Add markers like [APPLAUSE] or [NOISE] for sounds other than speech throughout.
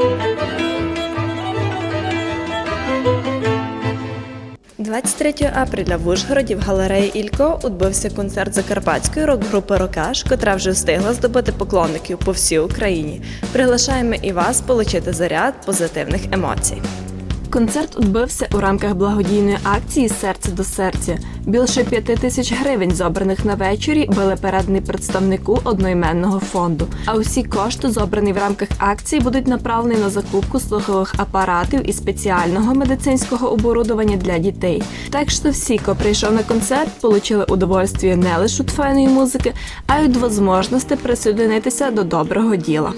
– 23 апреля в Ужгороді в галереї Ілько відбувся концерт закарпатської рок-групи Рокаш, котра вже встигла здобути поклонників по всій Україні. Приглашаємо і вас отримати заряд позитивних емоцій. Концерт відбувся у рамках благодійної акції Серце до серця. Більше п'яти тисяч гривень, зобраних на вечорі, були передані представнику одноіменного фонду. А усі кошти, зобрані в рамках акції, будуть направлені на закупку слухових апаратів і спеціального медицинського оборудовання для дітей. Так що всі, хто прийшов на концерт, отримали удовольствие не лише від файної музики, а й від можливості присоединитися до доброго діла.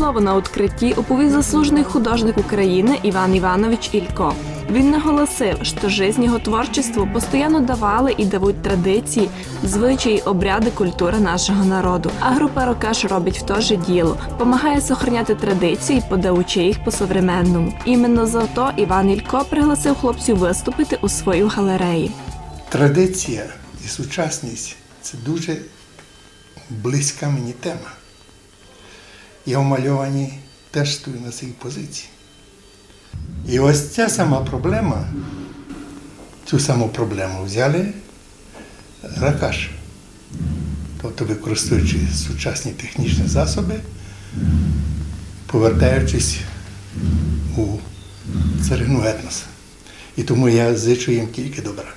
Слово на відкритті оповів заслужений художник України Іван Іванович Ілько. Він наголосив, що жизнь його творчеству постійно давали і давуть традиції, звичаї, обряди, культура нашого народу. А група Рокаш робить в те же діло, допомагає сохраняти традиції, подаючи їх по современному. Іменно за то Іван Ілько пригласив хлопців виступити у свою галереї. Традиція і сучасність це дуже близька мені тема. Я в мальованні теж стою на цій позиції. І ось ця сама проблема, цю саму проблему взяли ракаш. Тобто використовуючи сучасні технічні засоби, повертаючись у царину етноса. І тому я зичу їм тільки добра.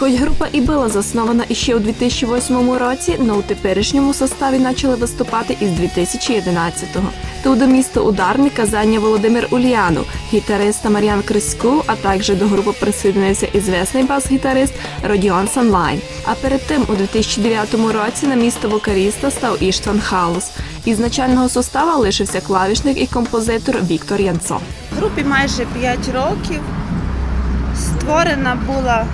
Хоч група і була заснована іще у 2008 році, але у теперішньому составі почали виступати із 2011-го. то до міста ударника зайняв Володимир Ульянов, гітариста Мар'ян Криську, а також до групи присоединився і звісний бас-гітарист Родіон Санлайн. А перед тим у 2009 році на місто вокаліста став Іштван Халус. Із начального состава лишився клавішник і композитор Віктор Янцо. групі майже 5 років. Створена була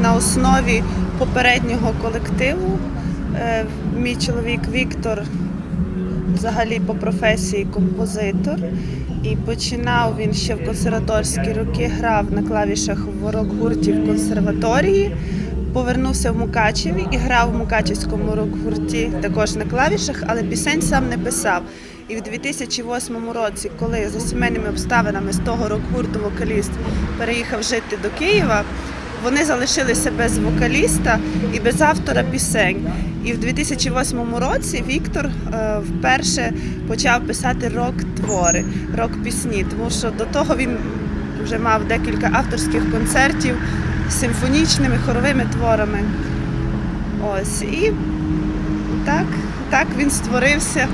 на основі попереднього колективу. Е, Мій чоловік Віктор взагалі по професії композитор. І починав він ще в консерваторські роки, грав на клавішах в рок-гурті в консерваторії. Повернувся в Мукачеві і грав в Мукачевському рок-гурті також на клавішах, але пісень сам не писав. І в 2008 році, коли за сімейними обставинами з того рок-гурту вокаліст переїхав жити до Києва, вони залишилися без вокаліста і без автора пісень. І в 2008 році Віктор е, вперше почав писати рок-твори, рок-пісні, тому що до того він вже мав декілька авторських концертів з симфонічними хоровими творами. Ось і так, так він створився.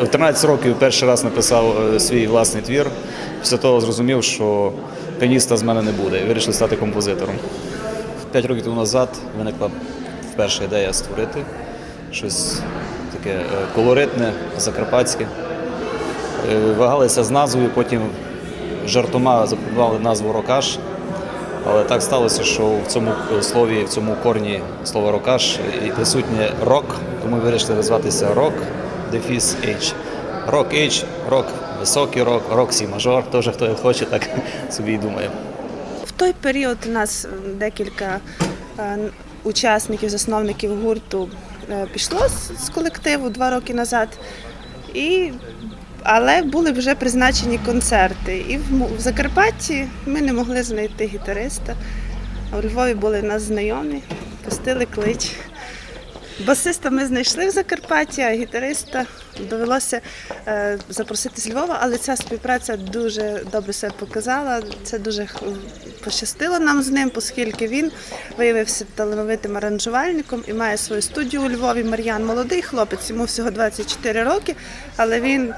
В 13 років перший раз написав е, свій власний твір. Після того зрозумів, що піаніста з мене не буде, і вирішив стати композитором. П'ять років тому назад виникла перша ідея створити щось таке е, колоритне, закарпатське. Е, Вагалися з назвою, потім жартома запропонували назву Рокаш. Але так сталося, що в цьому слові, в цьому корні слова рокаш і присутнє рок, тому вирішили назватися рок, дефіс H. Рок H, рок, високий рок, рок сі мажор, теж хто хоче, так [LAUGHS] собі і думає. В той період у нас декілька е, учасників, засновників гурту е, пішло з- колективу два роки назад. І, але були вже призначені концерти. І в, Закарпатті ми не могли знайти гітариста. А в Львові були в нас знайомі, пустили клич. Басиста ми знайшли в Закарпатті, а гітариста довелося е, запросити з Львова, але ця співпраця дуже добре себе показала. Це дуже пощастило нам з ним, оскільки він виявився талановитим аранжувальником і має свою студію у Львові. Мар'ян молодий хлопець, йому всього 24 роки, але він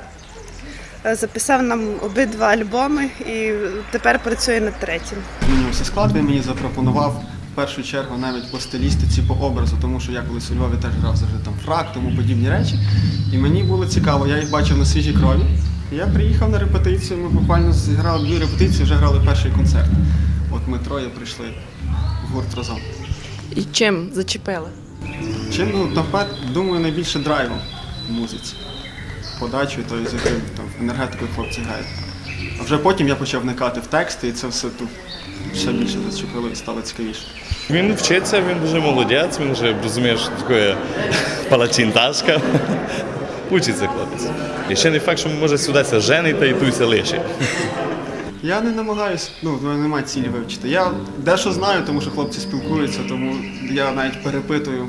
е, записав нам обидва альбоми і тепер працює над третім. Мені все склад, він мені запропонував першу чергу навіть по стилістиці, по образу, тому що я колись у Львові теж грав завжди там фрак, тому подібні речі. І мені було цікаво, я їх бачив на свіжій крові. Я приїхав на репетицію, ми буквально зіграли дві репетиції, вже грали перший концерт. От ми троє прийшли в гурт разом. І чим зачепили? Чим, ну, тепер, думаю, найбільше драйвом в музиці. Подачою, то з яким там енергетикою хлопці грають. А вже потім я почав вникати в тексти, і це все тут ще більше зачепило і стало цікавіше. Він вчиться, він дуже молодець, він вже розуміє, що таке палачинташка. Учиться хлопець. І ще не факт, що може сюди та і туйся лишить. Я не намагаюсь, ну, в мене немає цілі вивчити. Я дещо знаю, тому що хлопці спілкуються, тому я навіть перепитую,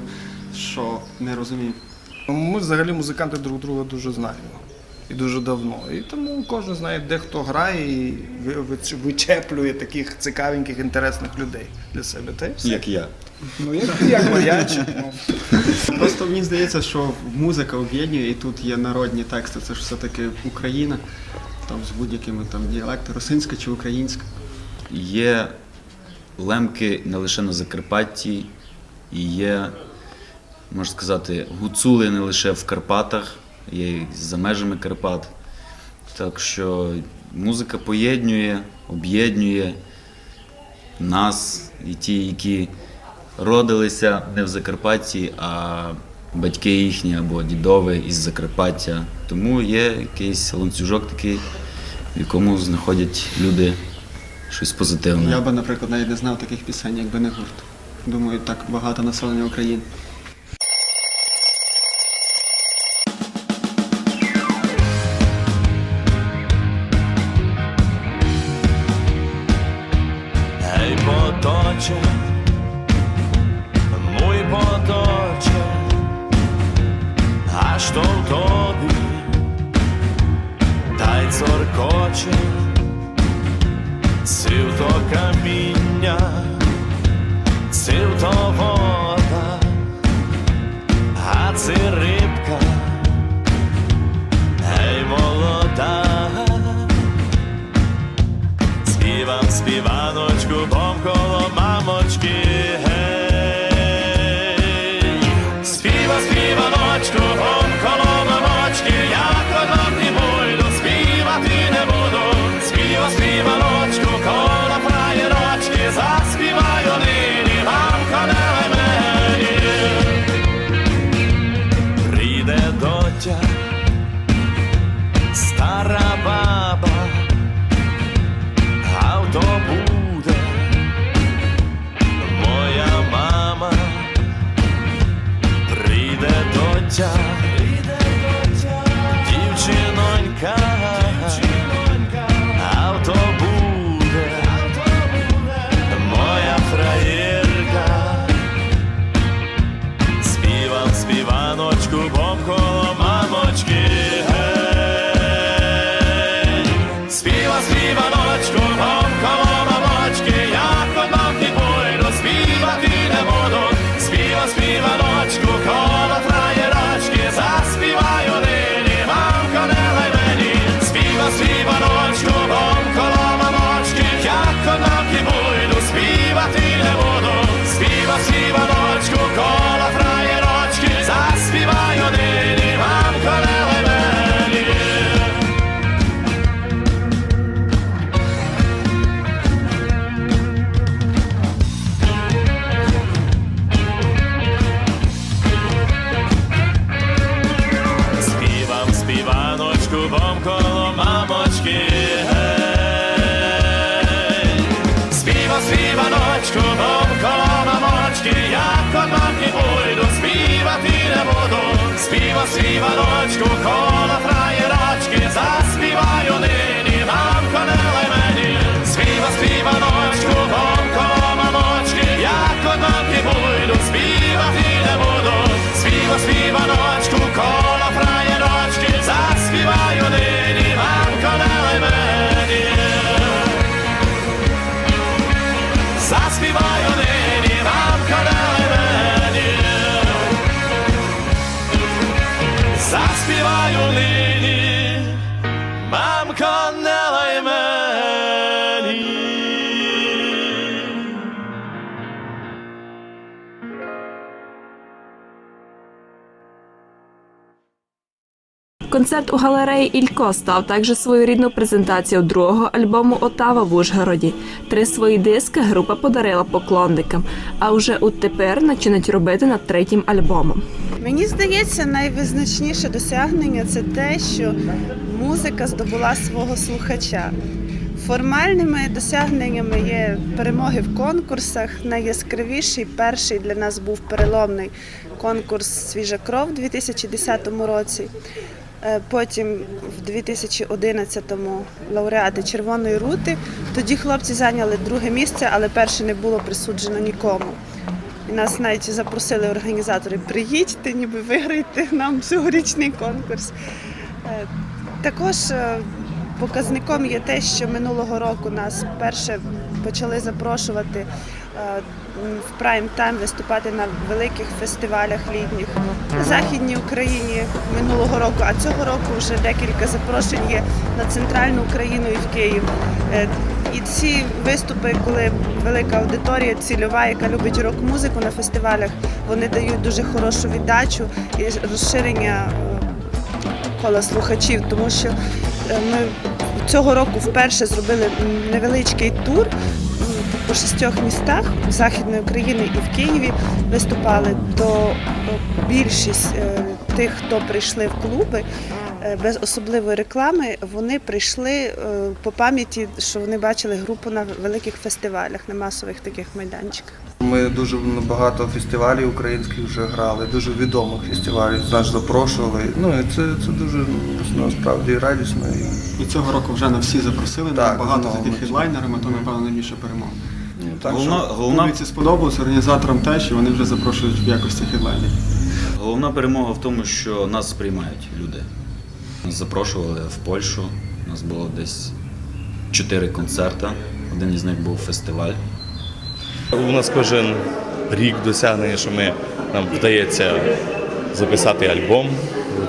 що не розумію. Ми взагалі музиканти друг друга дуже знаємо. І дуже давно. І тому кожен знає, де хто грає і ви- ви- вичеплює таких цікавеньких, інтересних людей для себе. Та й все. Як я. Ну, як, як. Ну. [LAUGHS] Просто мені здається, що музика об'єднує, і тут є народні тексти. Це ж все-таки Україна, там з будь-якими там діалектами, русинська чи українська. Є лемки не лише на Закарпатті, і є, можна сказати, гуцули не лише в Карпатах, є за межами Карпат. Так що музика поєднує, об'єднує нас і ті, які родилися не в Закарпатті, а батьки їхні або дідові із Закарпаття. Тому є якийсь ланцюжок такий, в якому знаходять люди щось позитивне. Я би, наприклад, навіть не знав таких пісень, якби не гурт. Думаю, так багато населення України. Співам співаночку, коло фраєрочки, Концерт у галереї Ілько став також своєрідною презентацією другого альбому Отава в Ужгороді. Три свої диски група подарила поклонникам, а вже от тепер почнуть робити над третім альбомом. Мені здається, найвизначніше досягнення це те, що музика здобула свого слухача. Формальними досягненнями є перемоги в конкурсах. Найяскравіший перший для нас був переломний конкурс Свіжа кров у 2010 році. Е, Потім в 2011-му лауреати Червоної рути. Тоді хлопці зайняли друге місце, але перше не було присуджено нікому. І нас навіть запросили організатори, приїдьте, ніби виграйте нам цьогорічний конкурс. Е, Також е, показником є те, що минулого року нас вперше почали запрошувати е, в прайм тайм виступати на великих фестивалях літніх на Західній Україні минулого року, а цього року вже декілька запрошень є на центральну Україну і в Київ. Е, І ці виступи, коли велика аудиторія цільова, яка любить рок-музику на фестивалях, вони дають дуже хорошу віддачу і розширення е, кола слухачів, тому що ми цього року вперше зробили невеличкий тур по шістьох містах Західної України і в Києві виступали, то е, більшість е, тих, хто прийшли в клуби. е, Без особливої реклами вони прийшли е, по пам'яті, що вони бачили групу на великих фестивалях, на масових таких майданчиках. Ми дуже багато фестивалів українських вже грали, дуже відомих фестивалів нас запрошували. Ну і це, це дуже насправді радісно. І, І цього року вже на всі запросили, Так, багато знову з яких хедлайнерами, то напевно найбільша перемога. ну, так, Головна, що, головна, Публіці сподобалось, організаторам теж, і вони вже запрошують в якості хедлайнерів. головна перемога в тому, що нас сприймають люди. Нас запрошували в Польщу. У нас було десь чотири концерти. Один із них був фестиваль. У нас кожен рік досягнення, що ми, нам вдається записати альбом,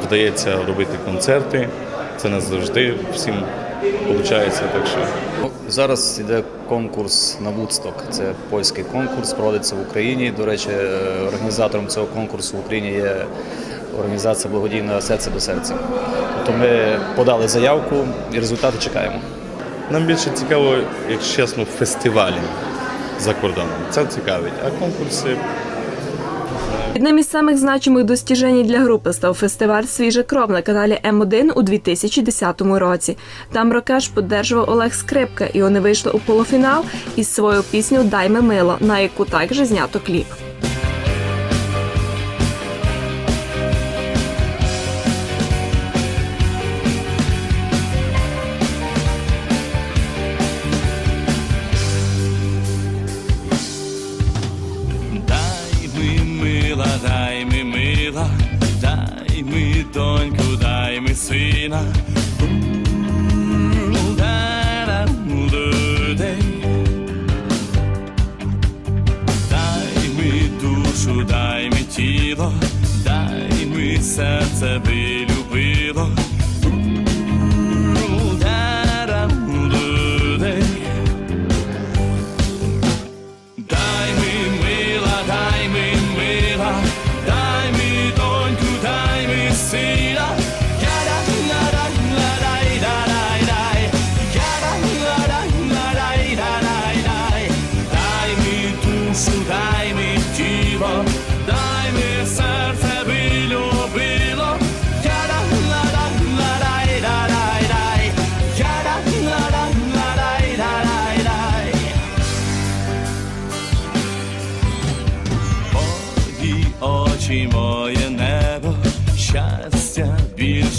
вдається робити концерти. Це не завжди всім виходить. Так що Зараз йде конкурс на Вудсток. Це польський конкурс, проводиться в Україні. До речі, е, організатором цього конкурсу в Україні є організація благодійна серце до серця. Тобто ми подали заявку і результати чекаємо. нам більше цікаво, якщо чесно, фестивалі за кордоном. Це цікавить. А конкурси Одним із самих значимих достіжень для групи став фестиваль Свіжа кров на каналі М1 у 2010 році. Там рокеш поддержував Олег Скрипка, і вони вийшли у полуфінал із своєю пісню Дай ми мило, на яку також знято кліп. Сина.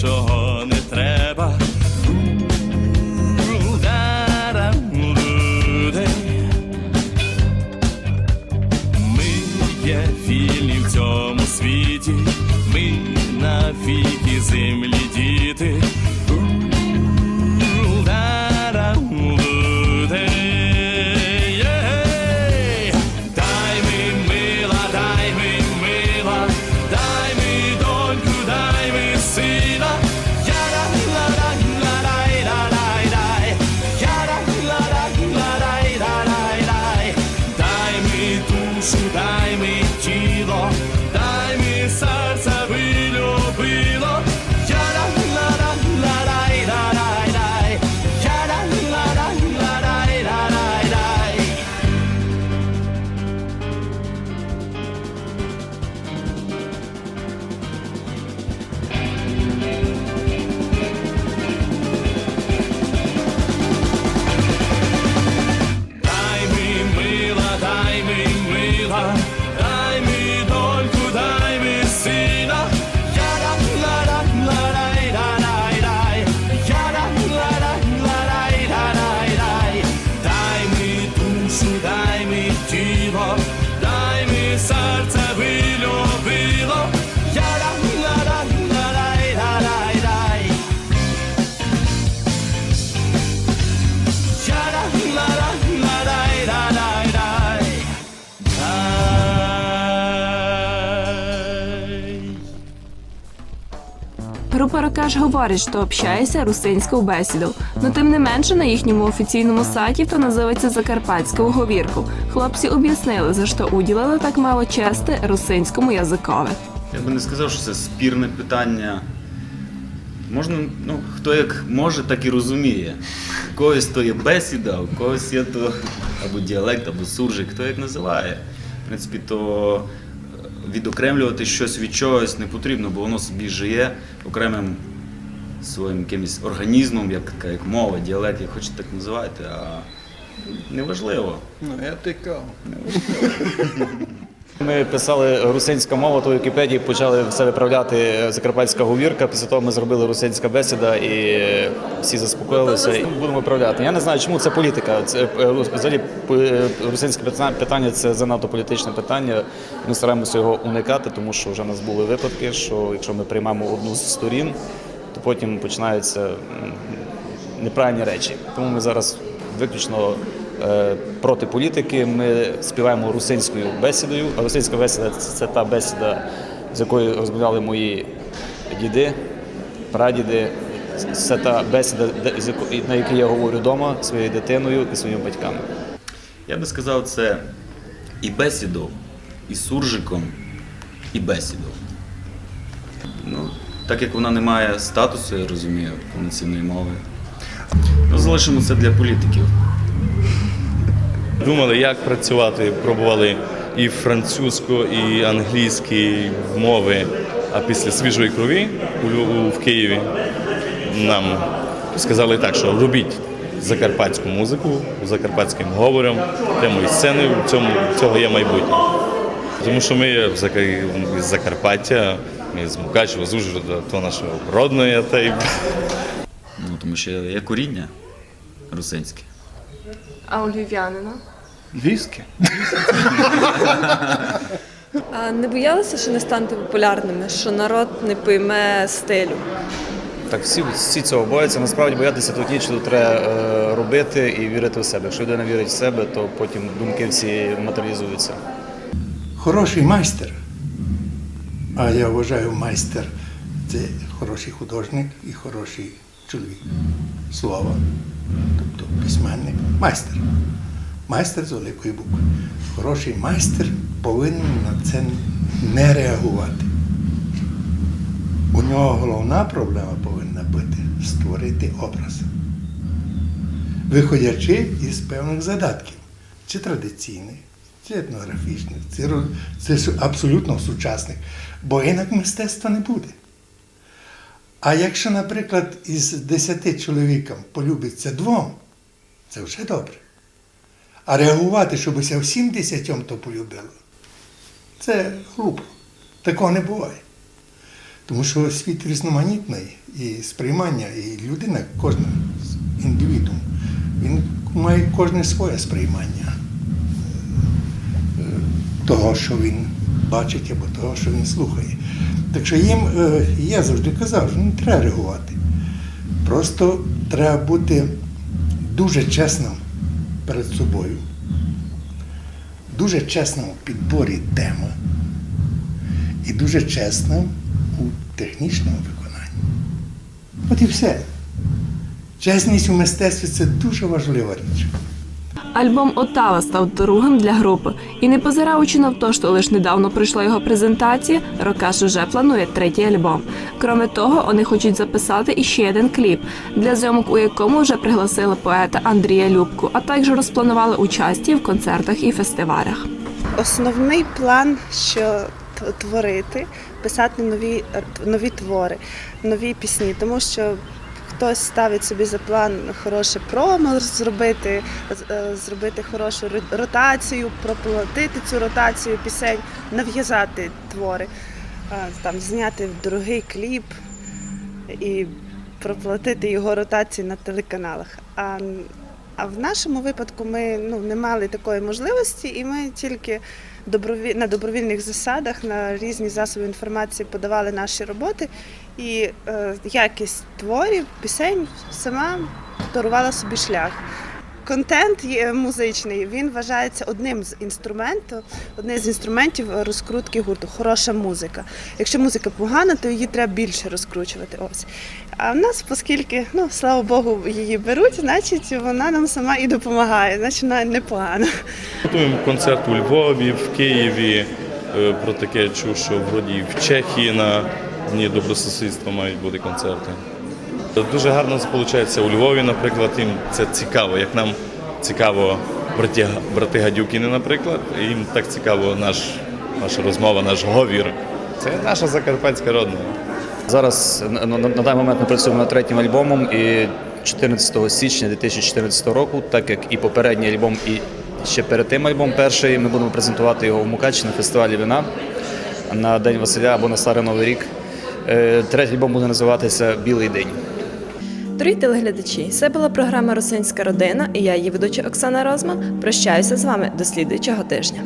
Більшого не ми Група говорить, що общається русинською бесідою, но тим не менше на їхньому офіційному сайті то називається Закарпатською говірку. Хлопці об'яснили, за що уділили так мало чести русинському язикові. Я би не сказав, що це спірне питання. Можна, ну, хто як може, так і розуміє. У когось то є бесіда, у когось є то або діалект, або суржик, хто як називає. В принципі, то відокремлювати щось від чогось не потрібно, бо воно собі жиє окремим своїм якимось організмом, як, як мова, діалект, як хочете так називати, а неважливо. Ну, я тикав. Ми писали русинська мова, то в Вікіпедії почали все виправляти закарпатська говірка. Після того ми зробили русинська бесіда і всі заспокоїлися. І будемо виправляти. Я не знаю, чому це політика. Це е, взагалі е, русинське питання- це занадто політичне питання. Ми стараємося його уникати, тому що вже в нас були випадки, що якщо ми приймемо одну з сторін, то потім починаються неправильні речі. Тому ми зараз виключно е, проти політики. Ми співаємо русинською бесідою. А русинська бесіда це, та бесіда, з якою розмовляли мої діди, прадіди. Це та бесіда, на якій я говорю вдома своєю дитиною і своїми батьками. Я би сказав, це і бесідов, і суржиком, і бесідов. Ну, так як вона не має статусу, я розумію, повноцінної мови. Ну, залишимо це для політиків. Думали, як працювати, пробували і французьку, і англійські мови. А після свіжої крові в Києві нам сказали так, що робіть закарпатську музику, закарпатським говором, темою сцени, в цьому цього є майбутнє. Тому що ми з Закарпаття, ми з Мукачева, з Ужгорода, то наше родне, та й Ну, тому що є коріння русинське. А у львів'янина? Львівське. А не боялися, що не станете популярними, що народ не пойме стилю? Так, всі, всі цього бояться. Насправді боятися тут нічого треба е, робити і вірити в себе. Якщо людина вірить в себе, то потім думки всі матеріалізуються. Хороший майстер, а я вважаю, майстер це хороший художник і хороший чоловік. Слова, тобто письменник, майстер. Майстер з великої букви. Хороший майстер повинен на це не реагувати. У нього головна проблема повинна бути створити образ, виходячи із певних задатків, чи традиційних, чи етнографічних, су- абсолютно сучасних, бо інак мистецтва не буде. А якщо, наприклад, із десяти чоловікам полюбиться двом, це вже добре. А реагувати, щоб уся всім десятьом то полюбило, це глупо. Такого не буває. Тому що світ різноманітний і сприймання, і людина, кожна індивідум, він має кожне своє сприймання е, того, що він бачить або того, що він слухає. Так що їм, е, я завжди казав, що не треба реагувати. Просто треба бути дуже чесним перед собою, дуже чесним у підборі теми і дуже чесним у технічному виконанні. От і все. Чесність у мистецтві це дуже важлива річ. Альбом Отава став другим для групи. І не позираючи на те, що лише недавно пройшла його презентація, Рокаш уже планує третій альбом. Кроме того, вони хочуть записати іще один кліп, для зйомок у якому вже пригласили поета Андрія Любку, а також розпланували участі в концертах і фестивалях. Основний план, що творити, писати нові, нові твори, нові пісні, тому що хтось ставить собі за план хороше промо зробити, е, зробити хорошу ротацію, проплатити цю ротацію пісень, нав'язати твори, е, там зняти дорогий кліп і проплатити його ротації на телеканалах. А, а в нашому випадку ми ну, не мали такої можливості, і ми тільки добровіль... на добровільних засадах на різні засоби інформації подавали наші роботи, і е, якість творів, пісень сама дарувала собі шлях. Контент є музичний, він вважається одним з інструментів, одним з інструментів розкрутки гурту. Хороша музика. Якщо музика погана, то її треба більше розкручувати. Ось. А в нас, оскільки, ну слава Богу, її беруть, значить вона нам сама і допомагає, значить вона непогана. Готуємо концерт у Львові, в Києві. Е, Про таке чув, що вроді в Чехії на Дні добросусідства мають бути концерти. Дуже гарно виходить у Львові, наприклад, їм це цікаво, як нам цікаво брати Гадюкіни, наприклад. і Їм так цікаво наш, наша розмова, наш говір. Це наша закарпатська родина. Зараз на, на даний момент ми працюємо над третім альбомом і 14 січня 2014 року, так як і попередній альбом, і ще перед тим альбом перший, ми будемо презентувати його в Мукачі на фестивалі вина на День Василя або на Старий Новий рік. Е, Третій альбом буде називатися Білий день. Дорогі телеглядачі, це була програма Росинська родина і я, її ведуча Оксана Розман. Прощаюся з вами до слідуючого тижня.